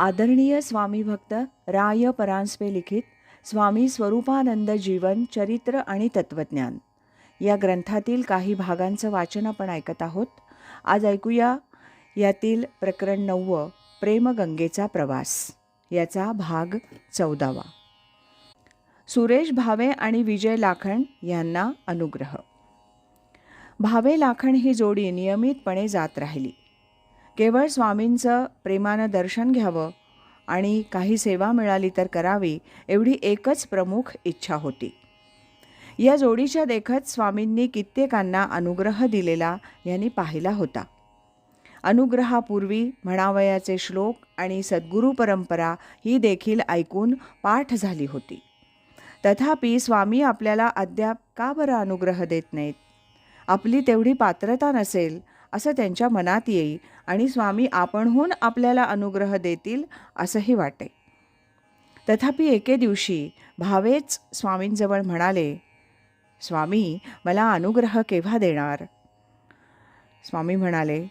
आदरणीय स्वामी भक्त राय परांजपे लिखित स्वामी स्वरूपानंद जीवन चरित्र आणि तत्वज्ञान. या ग्रंथातील काही भागांचं वाचन आपण ऐकत आहोत. आज ऐकूया यातील प्रकरण नववं प्रेमगंगेचा प्रवास. याचा भाग चौदावा. सुरेश भावे आणि विजय लाखण यांना अनुग्रह. भावे लाखण ही जोडी नियमितपणे जात राहिली. केवळ स्वामींचं प्रेमानं दर्शन घ्यावं आणि काही सेवा मिळाली तर करावी एवढी एकच प्रमुख इच्छा होती. या जोडीच्या देखत स्वामींनी कित्येकांना अनुग्रह दिलेला यांनी पाहिला होता. अनुग्रहापूर्वी म्हणावयाचे श्लोक आणि सद्गुरू परंपरा ही देखील ऐकून पाठ झाली होती. तथापि स्वामी आपल्याला अद्याप का बरं अनुग्रह देत नाहीत? आपली तेवढी पात्रता नसेल असं त्यांच्या मनात येई आणि स्वामी आपणहून आपल्याला अनुग्रह देतील असंही वाटे. तथापि एके दिवशी भावेच स्वामींजवळ म्हणाले स्वामी मला अनुग्रह केव्हा देणार? स्वामी म्हणाले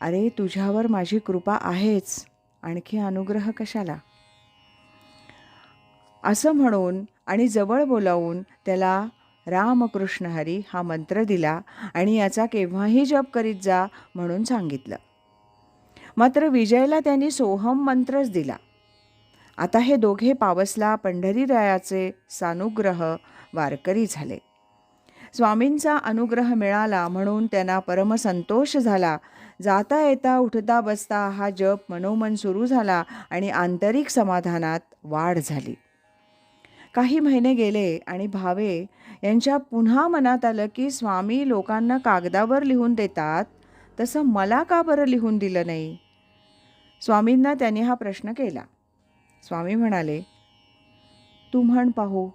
अरे तुझ्यावर माझी कृपा आहेच. आणखी अनुग्रह कशाला? असं म्हणून आणि जवळ बोलावून त्याला रामकृष्ण हरी हा मंत्र दिला आणि याचा केव्हाही जप करीत जा म्हणून सांगितलं. मात्र विजयला त्यांनी सोहम मंत्रच दिला. आता हे दोघे पावसला पंढरीरायाचे सानुग्रह वारकरी झाले. स्वामींचा अनुग्रह मिळाला म्हणून त्यांना परमसंतोष झाला. जाता येता उठता बसता हा जप मनोमन सुरू झाला आणि आंतरिक समाधानात वाढ झाली. काही महिने गेले आणि भावे यांच्या पुन्हा मनात आलं की स्वामी लोकांना कागदावर लिहून देतात तसं मला का बरं लिहून दिलं नाही? स्वामींना त्यांनी हा प्रश्न केला. स्वामी म्हणाले तू म्हण पाहू.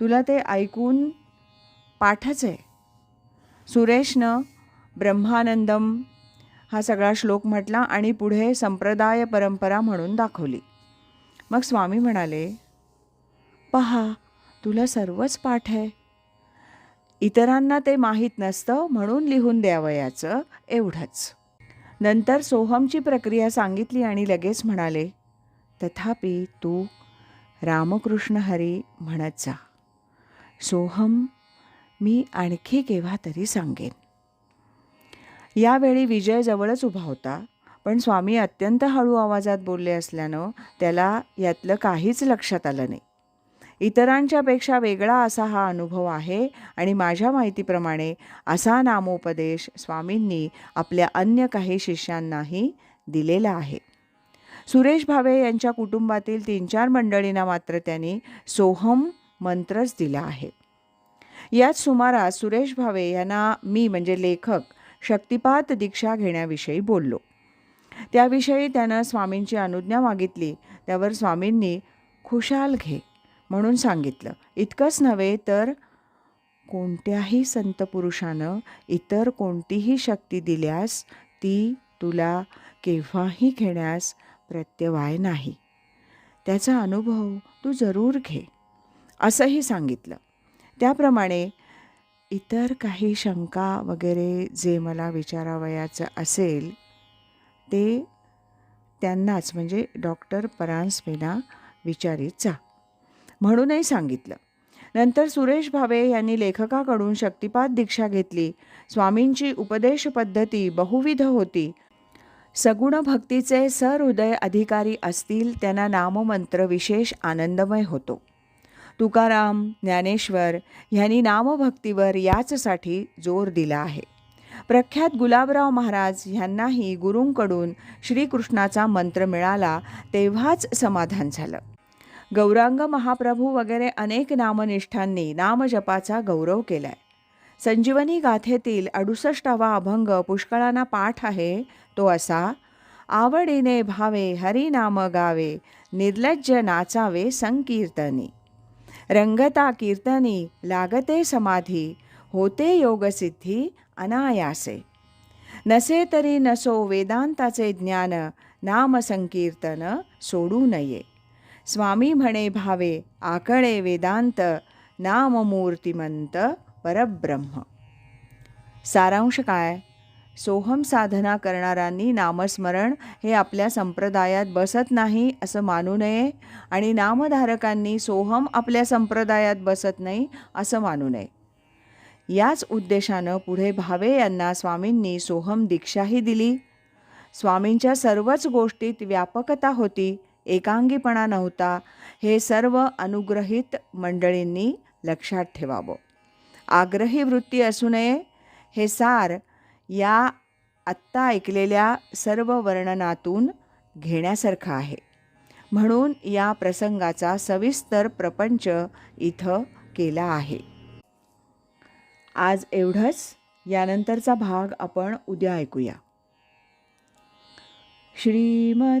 तुला ते ऐकून पाठच आहे. सुरेशनं ब्रह्मानंदम हा सगळा श्लोक म्हटला आणि पुढे संप्रदाय परंपरा म्हणून दाखवली. मग स्वामी म्हणाले पहा तुला सर्वच पाठ आहे. इतरांना ते माहीत नसतं म्हणून लिहून द्यावयाचं एवढंच. नंतर सोहमची प्रक्रिया सांगितली आणि लगेच म्हणाले तथापि तू रामकृष्ण हरी म्हणत जा. सोहम मी आणखी केव्हा तरी सांगेन. यावेळी विजय जवळच उभा होता पण स्वामी अत्यंत हळू आवाजात बोलले असल्यानं त्याला यातलं काहीच लक्षात आलं नाही. इतरांच्यापेक्षा वेगळा असा हा अनुभव आहे आणि माझ्या माहितीप्रमाणे असा नामोपदेश स्वामींनी आपल्या अन्य काही शिष्यांनाही दिलेला आहे. सुरेश भावे यांच्या कुटुंबातील तीन चार मंडळींना मात्र त्यांनी सोहम मंत्रच दिला आहे. याच सुमारास सुरेश भावे यांना मी म्हणजे लेखक शक्तिपात दीक्षा घेण्याविषयी बोललो. त्याविषयी त्यानं स्वामींची अनुज्ञा मागितली. त्यावर स्वामींनी खुशाल घे. म्हणून सांगितलं. इतकंच नव्हे तर कोणत्याही संत पुरुषानं इतर कोणतीही शक्ती दिल्यास ती तुला केव्हाही घेण्यास प्रत्यवाय नाही. त्याचा अनुभव तू जरूर घे असंही सांगितलं. त्याप्रमाणे इतर काही शंका वगैरे जे मला विचारावयाचं असेल ते त्यांनाच म्हणजे डॉक्टर परांजपेना विचारित जा. म्हणूनही सांगितलं. नंतर सुरेश भावे यांनी लेखकाकडून शक्तिपात दीक्षा घेतली. स्वामींची उपदेश पद्धती बहुविध होती. सगुण भक्तीचे सहृदय अधिकारी असतील त्यांना नाममंत्र विशेष आनंदमय होतो. तुकाराम ज्ञानेश्वर ह्यांनी नामभक्तीवर याचसाठी जोर दिला आहे. प्रख्यात गुलाबराव महाराज ह्यांनाही गुरूंकडून श्रीकृष्णाचा मंत्र मिळाला तेव्हाच समाधान झालं. गौरांग महाप्रभू वगैरे अनेक नामनिष्ठांनी नामजपाचा गौरव केलाय. संजीवनी गाथेतील अडुसष्टावा अभंग पुष्कळांना पाठ आहे तो असा आवडीने भावे हरिनाम गावे निर्लज्ज नाचावे संकीर्तनी. रंगता कीर्तनी लागते समाधी होते योगसिद्धी अनायासे. नसे तरी नसो वेदांताचे ज्ञान नाम संकीर्तन सोडू नये. स्वामी म्हणे भावे आकळे वेदांत नाममूर्तिमंत परब्रह्म. सारांश काय? सोहम साधना करणाऱ्यांनी नामस्मरण हे आपल्या संप्रदायात बसत नाही असं मानू नये आणि नामधारकांनी सोहम आपल्या संप्रदायात बसत नाही असं मानू नये. याच उद्देशानं पुढे भावे यांना स्वामींनी सोहम दीक्षाही दिली. स्वामींच्या सर्वच गोष्टीत व्यापकता होती. एकांगीपणा नव्हता. हे सर्व अनुग्रहित मंडळींनी लक्षात ठेवावं. आग्रही वृत्ती असू नये. हे सार या आत्ता ऐकलेल्या सर्व वर्णनातून घेण्यासारखं आहे. म्हणून या प्रसंगाचा सविस्तर प्रपंच इथं केला आहे. आज एवढंच. यानंतरचा भाग आपण उद्या ऐकूया. श्रीमत